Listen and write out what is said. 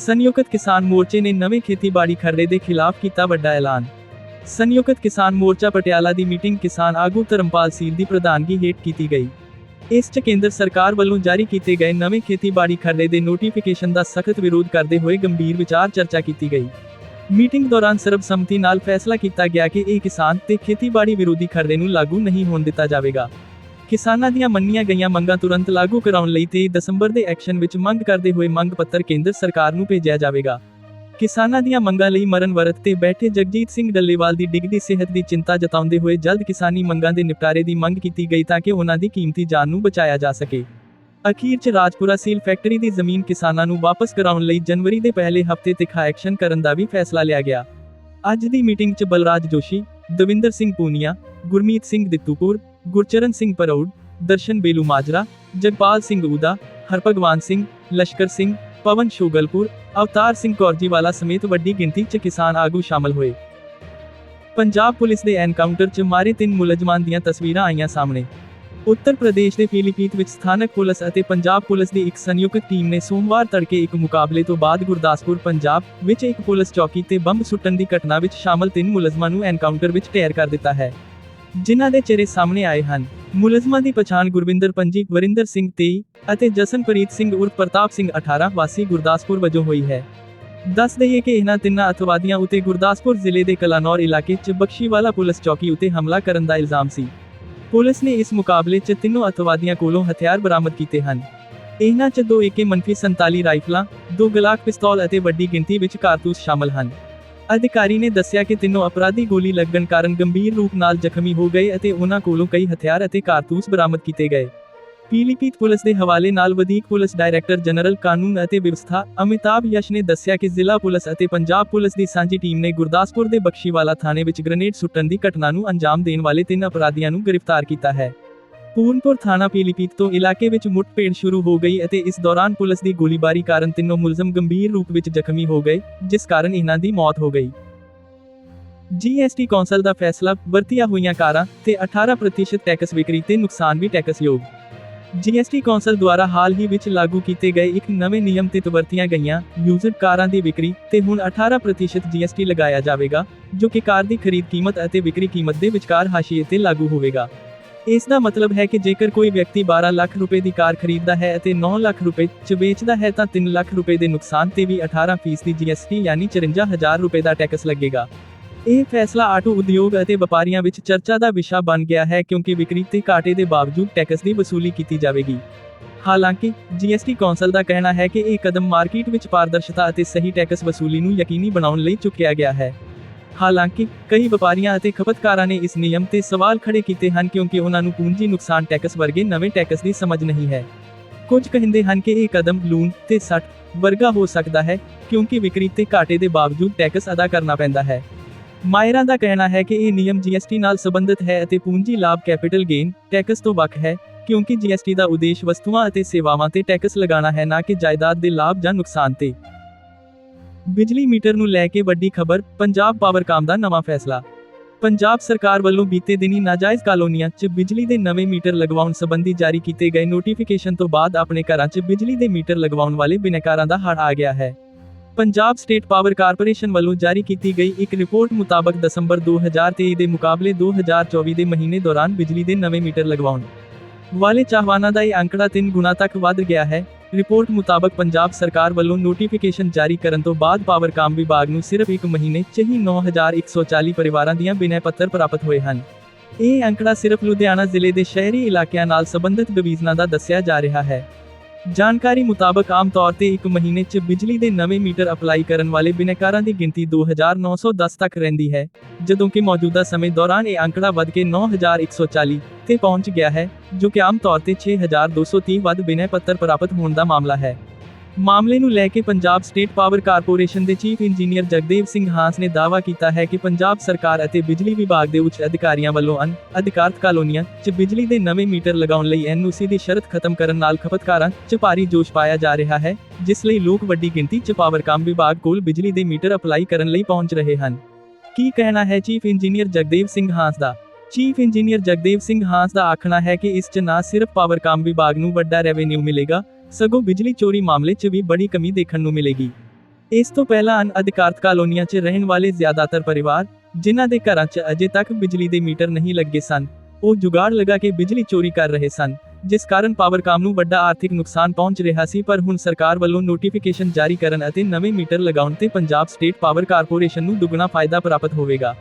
ਸੰਯੁਕਤ ਕਿਸਾਨ ਮੋਰਚੇ ਨੇ ਨਵੇਂ ਖੇਤੀਬਾੜੀ ਖਰੜੇ ਦੇ ਖਿਲਾਫ ਕੀਤਾ ਵੱਡਾ ਐਲਾਨ। ਸੰਯੁਕਤ ਕਿਸਾਨ ਮੋਰਚਾ ਪਟਿਆਲਾ ਦੀ ਮੀਟਿੰਗ ਕਿਸਾਨ ਆਗੂ ਧਰਮਪਾਲ ਸੀਲ ਦੀ ਪ੍ਰਧਾਨਗੀ ਹੇਠ ਕੀਤੀ ਗਈ। ਇਸ 'ਚ ਕੇਂਦਰ ਸਰਕਾਰ ਵੱਲੋਂ ਜਾਰੀ ਕੀਤੇ ਗਏ ਨਵੇਂ ਖੇਤੀਬਾੜੀ ਖਰੜੇ ਦੇ ਨੋਟੀਫਿਕੇਸ਼ਨ ਦਾ ਸਖਤ ਵਿਰੋਧ ਕਰਦੇ ਹੋਏ ਗੰਭੀਰ ਵਿਚਾਰ ਚਰਚਾ ਕੀਤੀ ਗਈ। ਮੀਟਿੰਗ ਦੌਰਾਨ ਸਰਬਸੰਮਤੀ ਨਾਲ ਫੈਸਲਾ ਕੀਤਾ ਗਿਆ ਕਿ ਇਹ ਕਿਸਾਨ ਤੇ ਖੇਤੀਬਾੜੀ ਵਿਰੋਧੀ ਖਰੜੇ ਨੂੰ ਲਾਗੂ ਨਹੀਂ ਹੋਣ ਦਿੱਤਾ ਜਾਵੇਗਾ। ਕਿਸਾਨਾਂ ਦੀਆਂ ਮੰਨੀਆਂ ਗਈਆਂ ਮੰਗਾਂ ਤੁਰੰਤ ਲਾਗੂ ਕਰਾਉਣ ਲਈ 23 ਦਸੰਬਰ ਦੇ ਐਕਸ਼ਨ ਵਿੱਚ ਮੰਗ ਕਰਦੇ ਹੋਏ ਮੰਗ ਪੱਤਰ ਕੇਂਦਰ ਸਰਕਾਰ ਨੂੰ ਭੇਜਿਆ ਜਾਵੇਗਾ। ਕਿਸਾਨਾਂ ਦੀਆਂ ਮੰਗਾਂ ਲਈ ਮਰਨ ਵਰਤ ਤੇ ਬੈਠੇ ਜਗਜੀਤ ਸਿੰਘ ਡੱਲੇਵਾਲ ਦੀ ਡਿੱਗਦੀ ਸਿਹਤ ਦੀ ਚਿੰਤਾ ਜਤਾਉਂਦੇ ਹੋਏ ਜਲਦ ਕਿਸਾਨੀ ਮੰਗਾਂ ਦੇ ਨਿਪਟਾਰੇ ਦੀ ਮੰਗ ਕੀਤੀ ਗਈ ਤਾਂ ਕਿ ਉਹਨਾਂ ਦੀ ਕੀਮਤੀ ਜਾਨ ਨੂੰ ਬਚਾਇਆ ਜਾ ਸਕੇ। ਅਖੀਰ 'ਚ ਰਾਜਪੁਰਾ ਸੀਲ ਫੈਕਟਰੀ ਦੀ ਜ਼ਮੀਨ ਕਿਸਾਨਾਂ ਨੂੰ ਵਾਪਸ ਕਰਾਉਣ ਲਈ ਜਨਵਰੀ ਦੇ ਪਹਿਲੇ ਹਫ਼ਤੇ ਤੱਕ ਐਕਸ਼ਨ ਕਰਨ ਦਾ ਵੀ ਫੈਸਲਾ ਲਿਆ ਗਿਆ। ਅੱਜ ਦੀ ਮੀਟਿੰਗ 'ਚ ਬਲਰਾਜ ਜੋਸ਼ੀ, ਦਵਿੰਦਰ ਸਿੰਘ ਪੂਨੀਆ, ਗੁਰਮੀਤ ਸਿੰਘ ਦਿੱਤੂਪੁਰ ਗੁਰਚਰਨ ਸਿੰਘ ਪਰੌੜ ਦਰਸ਼ਨ ਬੇਲੂ ਮਾਜਰਾ, ਜਗਪਾਲ ਸਿੰਘ ਊਦਾ, ਹਰਭਗਵਾਨ ਸਿੰਘ, ਲਸ਼ਕਰ ਸਿੰਘ, ਪਵਨ ਸ਼ੋਗਲਪੁਰ, ਅਵਤਾਰ ਸਿੰਘ ਕੌਰਜੀਵਾਲਾ ਸਮੇਤ ਵੱਡੀ ਗਿਣਤੀ 'ਚ ਕਿਸਾਨ ਆਗੂ ਸ਼ਾਮਲ ਹੋਏ। ਪੰਜਾਬ ਪੁਲਿਸ ਦੇ ਐਨਕਾਊਂਟਰ 'ਚ ਮਾਰੇ ਤਿੰਨ ਮੁਲਜ਼ਮਾਂ ਦੀਆਂ ਤਸਵੀਰਾਂ ਆਈਆਂ ਸਾਹਮਣੇ। ਉੱਤਰ ਪ੍ਰਦੇਸ਼ ਦੇ ਪੀਲੀਪੀਤ ਵਿੱਚ ਸਥਾਨਕ ਪੁਲਿਸ ਅਤੇ ਪੰਜਾਬ ਪੁਲਿਸ ਦੀ ਇੱਕ ਸੰਯੁਕਤ ਟੀਮ ਨੇ ਸੋਮਵਾਰ ਤੜਕੇ ਇੱਕ ਮੁਕਾਬਲੇ ਤੋਂ ਬਾਅਦ ਗੁਰਦਾਸਪੁਰ, ਪੰਜਾਬ ਵਿੱਚ ਇੱਕ ਪੁਲਿਸ ਚੌਕੀ ਤੇ ਬੰਬ ਸੁੱਟਣ ਦੀ ਘਟਨਾ ਵਿੱਚ ਸ਼ਾਮਲ ਤਿੰਨ ਮੁਲਜ਼ਮਾਂ ਨੂੰ ਐਨਕਾਊਂਟਰ ਵਿੱਚ ਢੇਰ ਕਰ ਦਿੱਤਾ ਹੈ। ਜਿਨ੍ਹਾਂ ਦੇ ਚਿਹਰੇ ਸਾਹਮਣੇ ਆਏ ਹਨ। ਮੁਲਜ਼ਮਾਂ ਦੀ ਪਛਾਣ ਗੁਰਵਿੰਦਰ ਪੰਜੀ, ਵਰਿੰਦਰ ਸਿੰਘ 23 ਅਤੇ ਜਸਨਪ੍ਰੀਤ ਸਿੰਘ ਉਰਫ ਪ੍ਰਤਾਪ ਸਿੰਘ 18 ਵਾਸੀ ਗੁਰਦਾਸਪੁਰ ਵਜੋਂ ਹੋਈ ਹੈ। ਦੱਸ ਦਈਏ ਕਿ ਇਹਨਾਂ ਤਿੰਨਾਂ ਅਤਵਾਦੀਆਂ ਉਤੇ ਗੁਰਦਾਸਪੁਰ ਜ਼ਿਲ੍ਹੇ ਦੇ ਕਲਾਨੌਰ ਇਲਾਕੇ 'ਚ ਬਖਸ਼ੀਵਾਲਾ ਪੁਲਿਸ ਚੌਕੀ ਉਤੇ ਹਮਲਾ ਕਰਨ ਦਾ ਇਲਜ਼ਾਮ ਸੀ। ਪੁਲਿਸ ਨੇ ਇਸ ਮੁਕਾਬਲੇ 'ਚ ਤਿੰਨੋਂ ਅਤਵਾਦੀਆਂ ਕੋਲੋਂ ਹਥਿਆਰ ਬਰਾਮਦ ਕੀਤੇ ਹਨ। ਇਹਨਾਂ 'ਚ ਦੋ AK-47 ਰਾਈਫਲਾਂ, ਦੋ ਗਲਾਕ ਪਿਸਤੌਲ ਅਤੇ ਵੱਡੀ ਗਿਣਤੀ ਵਿੱਚ ਕਾਰਤੂਸ ਸ਼ਾਮਲ ਹਨ। ਅਧਿਕਾਰੀ ਨੇ ਦੱਸਿਆ ਕਿ ਤਿੰਨੋਂ ਅਪਰਾਧੀ ਗੋਲੀ ਲੱਗਣ ਕਾਰਨ ਗੰਭੀਰ ਰੂਪ ਨਾਲ ਜ਼ਖਮੀ ਹੋ ਗਏ ਅਤੇ ਉਹਨਾਂ ਕੋਲੋਂ ਕਈ ਹਥਿਆਰ ਅਤੇ ਕਾਰਤੂਸ ਬਰਾਮਦ ਕੀਤੇ ਗਏ। ਪੀਲੀਪੀਤ ਪੁਲਿਸ ਦੇ ਹਵਾਲੇ ਨਾਲ ਵਧੀਕ ਪੁਲਿਸ ਡਾਇਰੈਕਟਰ ਜਨਰਲ ਕਾਨੂੰਨ ਅਤੇ ਵਿਵਸਥਾ ਅਮਿਤਾਭ ਯਸ਼ ਨੇ ਦੱਸਿਆ ਕਿ ਜ਼ਿਲ੍ਹਾ ਪੁਲਿਸ ਅਤੇ ਪੰਜਾਬ ਪੁਲਿਸ ਦੀ ਸਾਂਝੀ ਟੀਮ ਨੇ ਗੁਰਦਾਸਪੁਰ ਦੇ ਬਖਸ਼ੀਵਾਲਾ ਥਾਣੇ ਵਿੱਚ ਗ੍ਰਨੇਡ ਸੁੱਟਣ ਦੀ ਘਟਨਾ ਨੂੰ ਅੰਜਾਮ ਦੇਣ ਵਾਲੇ ਤਿੰਨ ਅਪਰਾਧੀਆਂ ਨੂੰ ਗ੍ਰਿਫਤਾਰ ਕੀਤਾ ਹੈ। ਪੂਰਨਪੁਰ ਥਾਣਾ ਪੀਲੀਭੀਤ ਤੋਂ ਇਲਾਕੇ ਵਿੱਚ ਮੁੱਠਭੇੜ ਸ਼ੁਰੂ ਹੋ ਗਈ ਅਤੇ ਇਸ ਦੌਰਾਨ ਪੁਲਿਸ ਦੀ ਗੋਲੀਬਾਰੀ ਕਾਰਨ ਤਿੰਨੋਂ ਮੁਲਜ਼ਮ ਗੰਭੀਰ ਰੂਪ ਵਿੱਚ ਜ਼ਖਮੀ ਹੋ ਗਏ, ਜਿਸ ਕਾਰਨ ਇਹਨਾਂ ਦੀ ਮੌਤ ਹੋ ਗਈ। ਜੀਐਸਟੀ ਕੌਂਸਲ ਦਾ ਫੈਸਲਾ ਵਰਤੀਆਂ ਹੋਈਆਂ ਕਾਰਾਂ ਤੇ 18% ਟੈਕਸ ਵਿਕਰੀ ਤੇ ਨੁਕਸਾਨ ਵੀ ਟੈਕਸਯੋਗ। ਜੀਐਸਟੀ ਕੌਂਸਲ ਦੁਆਰਾ ਹਾਲ ਹੀ ਵਿੱਚ ਲਾਗੂ ਕੀਤੇ ਗਏ ਇੱਕ ਨਵੇਂ ਨਿਯਮ ਤੇ ਵਰਤੀਆਂ ਗਈਆਂ ਯੂਜ਼ਡ ਕਾਰਾਂ ਦੀ ਵਿਕਰੀ ਤੇ ਹੁਣ 18% ਜੀਐਸਟੀ ਲਗਾਇਆ ਜਾਵੇਗਾ, ਜੋ ਕਿ ਕਾਰ ਦੀ ਖਰੀਦ ਕੀਮਤ ਅਤੇ ਵਿਕਰੀ ਕੀਮਤ ਦੇ ਵਿਚਕਾਰ ਹਾਸ਼ੀਏ ਤੇ ਲਾਗੂ ਹੋਵੇਗਾ। ਇਸ ਦਾ ਮਤਲਬ ਹੈ ਕਿ ਜੇਕਰ ਕੋਈ ਵਿਅਕਤੀ 12 ਲੱਖ ਰੁਪਏ ਦੀ ਕਾਰ ਖਰੀਦਦਾ ਹੈ ਅਤੇ 9 ਲੱਖ ਰੁਪਏ ਚ ਵੇਚਦਾ ਹੈ ਤਾਂ 3 ਲੱਖ ਰੁਪਏ ਦੇ ਨੁਕਸਾਨ ਤੇ ਵੀ 18% ਦੀ ਜੀਐਸਟੀ ਯਾਨੀ 54000 ਰੁਪਏ ਦਾ ਟੈਕਸ ਲੱਗੇਗਾ। ਇਹ ਫੈਸਲਾ ਆਟੋ ਉਦਯੋਗ ਅਤੇ ਵਪਾਰੀਆਂ ਵਿੱਚ ਚਰਚਾ ਦਾ ਵਿਸ਼ਾ ਬਣ ਗਿਆ ਹੈ ਕਿਉਂਕਿ ਵਿਕਰੀ ਤੇ ਘਾਟੇ ਦੇ ਬਾਵਜੂਦ ਟੈਕਸ ਦੀ ਵਸੂਲੀ ਕੀਤੀ ਜਾਵੇਗੀ। ਹਾਲਾਂਕਿ ਜੀਐਸਟੀ ਕੌਂਸਲ ਦਾ ਕਹਿਣਾ ਹੈ ਕਿ ਇਹ ਕਦਮ ਮਾਰਕੀਟ ਵਿੱਚ ਪਾਰਦਰਸ਼ਤਾ ਅਤੇ ਸਹੀ ਟੈਕਸ ਵਸੂਲੀ ਨੂੰ ਯਕੀਨੀ ਬਣਾਉਣ ਲਈ ਚੁੱਕਿਆ ਗਿਆ ਹੈ। ਹਾਲਾਂਕਿ, ਕਈ ਵਪਾਰੀਆਂ ਅਤੇ ਖਪਤਕਾਰਾਂ ਨੇ ਇਸ ਨਿਯਮ ਤੇ ਸਵਾਲ ਖੜੇ ਕੀਤੇ ਹਨ ਕਿਉਂਕਿ ਉਹਨਾਂ ਨੂੰ ਪੂੰਜੀ ਨੁਕਸਾਨ ਟੈਕਸ ਵਰਗੇ ਨਵੇਂ ਟੈਕਸ ਦੀ ਸਮਝ ਨਹੀਂ ਹੈ। ਕੁਝ ਕਹਿੰਦੇ ਹਨ ਕਿ ਇਹ ਕਦਮ ਲੂਣ ਤੇ ਸੱਟ ਵਰਗਾ ਹੋ ਸਕਦਾ ਹੈ, ਕਿਉਂਕਿ ਵਿਕਰੀ ਤੇ ਘਾਟੇ ਦੇ ਬਾਵਜੂਦ ਟੈਕਸ ਅਦਾ ਕਰਨਾ ਪੈਂਦਾ ਹੈ। ਮਾਇਰਾਂ ਦਾ ਕਹਿਣਾ ਹੈ ਕਿ ਇਹ ਨਿਯਮ ਜੀਐਸਟੀ ਨਾਲ ਸੰਬੰਧਿਤ ਹੈ ਅਤੇ ਪੂੰਜੀ ਲਾਭ ਕੈਪੀਟਲ ਗੇਨ ਟੈਕਸ ਤੋਂ ਵੱਖ ਹੈ, ਕਿਉਂਕਿ ਜੀਐਸਟੀ ਦਾ ਉਦੇਸ਼ ਵਸਤੂਆਂ ਅਤੇ ਸੇਵਾਵਾਂ ਤੇ ਟੈਕਸ ਲਗਾਉਣਾ ਹੈ ਨਾ ਕਿ ਜਾਇਦਾਦ ਦੇ ਲਾਭ ਜਾਂ ਨੁਕਸਾਨ ਤੇ। ਬਿਜਲੀ ਮੀਟਰ ਨੂੰ ਲੈ ਕੇ ਵੱਡੀ ਖਬਰ, ਪੰਜਾਬ ਪਾਵਰਕਾਮ ਦਾ ਨਵਾਂ ਫੈਸਲਾ। ਪੰਜਾਬ ਸਰਕਾਰ ਵੱਲੋਂ ਬੀਤੇ ਦਿਨੀ ਨਾਜਾਇਜ਼ ਕਾਲੋਨੀਆਂ 'ਚ ਬਿਜਲੀ ਦੇ ਨਵੇਂ ਮੀਟਰ ਲਗਵਾਉਣ ਸੰਬੰਧੀ ਜਾਰੀ ਕੀਤੇ ਗਏ ਨੋਟੀਫਿਕੇਸ਼ਨ ਤੋਂ ਬਾਅਦ ਆਪਣੇ ਘਰਾਂ 'ਚ ਬਿਜਲੀ ਦੇ ਮੀਟਰ ਲਗਵਾਉਣ ਵਾਲੇ ਬਿਨੈਕਾਰਾਂ ਦਾ ਹੜ ਆ ਗਿਆ ਹੈ। ਪੰਜਾਬ ਸਟੇਟ ਪਾਵਰ ਕਾਰਪੋਰੇਸ਼ਨ ਵੱਲੋਂ ਜਾਰੀ ਕੀਤੀ ਗਈ ਇੱਕ ਰਿਪੋਰਟ ਮੁਤਾਬਕ ਦਸੰਬਰ 2023 ਦੇ ਮੁਕਾਬਲੇ 2024 ਦੇ ਮਹੀਨੇ ਦੌਰਾਨ ਬਿਜਲੀ ਦੇ ਨਵੇਂ ਮੀਟਰ ਲਗਵਾਉਣ ਵਾਲੇ ਚਾਹਵਾਨਾਂ ਦਾ ਇਹ ਅੰਕੜਾ 3 ਗੁਣਾ ਤੱਕ ਵੱਧ ਗਿਆ ਹੈ। ਰਿਪੋਰਟ ਮੁਤਾਬਕ ਪੰਜਾਬ ਸਰਕਾਰ ਵੱਲੋਂ ਨੋਟੀਫਿਕੇਸ਼ਨ ਜਾਰੀ ਕਰਨ ਤੋਂ ਬਾਅਦ ਪਾਵਰਕਾਮ ਵਿਭਾਗ ਨੂੰ ਸਿਰਫ ਇੱਕ ਮਹੀਨੇ 'ਚ ਹੀ 9140 ਪਰਿਵਾਰਾਂ ਦੀਆਂ ਬਿਨੈ ਪੱਤਰ ਪ੍ਰਾਪਤ ਹੋਏ ਹਨ। ਇਹ ਅੰਕੜਾ ਸਿਰਫ ਲੁਧਿਆਣਾ ਜ਼ਿਲ੍ਹੇ ਦੇ ਸ਼ਹਿਰੀ ਇਲਾਕਿਆਂ ਨਾਲ ਸੰਬੰਧਿਤ ਡਿਵੀਜ਼ਨਾਂ ਦਾ ਦੱਸਿਆ ਜਾ ਰਿਹਾ ਹੈ। ਜਾਣਕਾਰੀ ਮੁਤਾਬਕ ਆਮ ਤੌਰ ਤੇ ਇੱਕ ਮਹੀਨੇ 'ਚ ਬਿਜਲੀ ਦੇ ਨਵੇਂ ਮੀਟਰ ਅਪਲਾਈ ਕਰਨ ਵਾਲੇ ਬਿਨੈਕਾਰਾਂ ਦੀ ਗਿਣਤੀ 2910 ਤੱਕ ਰਹਿੰਦੀ ਹੈ, ਜਦੋਂ ਕਿ ਮੌਜੂਦਾ ਸਮੇਂ ਦੌਰਾਨ ਇਹ ਅੰਕੜਾ ਵੱਧ ਕੇ 9140 ਤੇ ਪਹੁੰਚ ਗਿਆ ਹੈ, ਜੋ ਕਿ ਆਮ ਤੌਰ ਤੇ 6230 ਵੱਧ ਬਿਨੈ ਪੱਤਰ ਪ੍ਰਾਪਤ ਹੋਣ ਦਾ ਮਾਮਲਾ ਹੈ। ਮਾਮਲੇ ਨੂੰ ਲੈ ਕੇ ਪੰਜਾਬ ਸਟੇਟ ਪਾਵਰ ਕਾਰਪੋਰੇਸ਼ਨ ਦੇ ਚੀਫ ਇੰਜੀਨੀਅਰ ਜਗਦੇਵ ਸਿੰਘ ਹਾਂਸ ਨੇ ਦਾਅਵਾ ਕੀਤਾ ਹੈ ਕਿ ਪੰਜਾਬ ਸਰਕਾਰ ਅਤੇ ਬਿਜਲੀ ਵਿਭਾਗ ਦੇ ਉੱਚ ਅਧਿਕਾਰੀਆਂ ਵੱਲੋਂ ਅਨ, ਅਧਿਕਾਰਤ ਕਾਲੋਨੀਆਂ 'ਚ ਬਿਜਲੀ ਦੇ ਨਵੇਂ ਮੀਟਰ ਲਗਾਉਣ ਲਈ ਐਨਓਸੀ ਦੀ ਸ਼ਰਤ ਖਤਮ ਕਰਨ ਨਾਲ ਖਪਤਕਾਰਾਂ 'ਚ ਭਾਰੀ ਜੋਸ਼ ਪਾਇਆ ਜਾ ਰਿਹਾ ਹੈ, ਜਿਸ ਲਈ ਲੋਕ ਵੱਡੀ ਗਿਣਤੀ 'ਚ ਪਾਵਰਕਾਮ ਵਿਭਾਗ ਕੋਲ ਬਿਜਲੀ ਦੇ ਮੀਟਰ ਅਪਲਾਈ ਕਰਨ ਲਈ ਪਹੁੰਚ ਰਹੇ ਹਨ। ਕੀ ਕਹਿਣਾ ਹੈ ਚੀਫ ਇੰਜੀਨੀਅਰ ਜਗਦੇਵ ਸਿੰਘ ਹਾਂਸ ਦਾ? ਚੀਫ ਇੰਜੀਨੀਅਰ ਜਗਦੇਵ ਸਿੰਘ ਹਾਂਸ ਦਾ ਆਖਣਾ ਹੈ ਕਿ ਇਸ 'ਚ ਨਾ ਸਿਰਫ ਪਾਵਰਕਾਮ ਵਿਭਾਗ ਨੂੰ ਵੱਡਾ ਰੈਵਨਿਊ ਮਿਲੇਗਾ, ਸਗੋਂ ਬਿਜਲੀ ਚੋਰੀ ਮਾਮਲੇ 'ਚ ਵੀ ਬੜੀ ਕਮੀ ਦੇਖਣ ਨੂੰ ਮਿਲੇਗੀ। ਇਸ ਤੋਂ ਪਹਿਲਾਂ ਅਨਅਧਿਕਾਰਤ ਕਾਲੋਨੀਆਂ 'ਚ ਰਹਿਣ ਵਾਲੇ ਜ਼ਿਆਦਾਤਰ ਪਰਿਵਾਰ, ਜਿਨ੍ਹਾਂ ਦੇ ਘਰਾਂ 'ਚ ਅਜੇ ਤੱਕ ਬਿਜਲੀ ਦੇ ਮੀਟਰ ਨਹੀਂ ਲੱਗੇ ਸਨ, ਉਹ ਜੁਗਾੜ ਲਗਾ ਕੇ ਬਿਜਲੀ ਚੋਰੀ ਕਰ ਰਹੇ ਸਨ, ਜਿਸ ਕਾਰਨ ਪਾਵਰਕਾਮ ਨੂੰ ਵੱਡਾ ਆਰਥਿਕ ਨੁਕਸਾਨ ਪਹੁੰਚ ਰਿਹਾ ਸੀ, ਪਰ ਹੁਣ ਸਰਕਾਰ ਵੱਲੋਂ ਨੋਟੀਫਿਕੇਸ਼ਨ ਜਾਰੀ ਕਰਨ ਅਤੇ ਨਵੇਂ ਮੀਟਰ ਲਗਾਉਣ ਤੇ ਪੰਜਾਬ ਸਟੇਟ ਪਾਵਰ ਕਾਰਪੋਰੇਸ਼ਨ ਨੂੰ ਦੁੱਗਣਾ ਫਾਇਦਾ ਪ੍ਰਾਪਤ ਹੋਵੇਗਾ।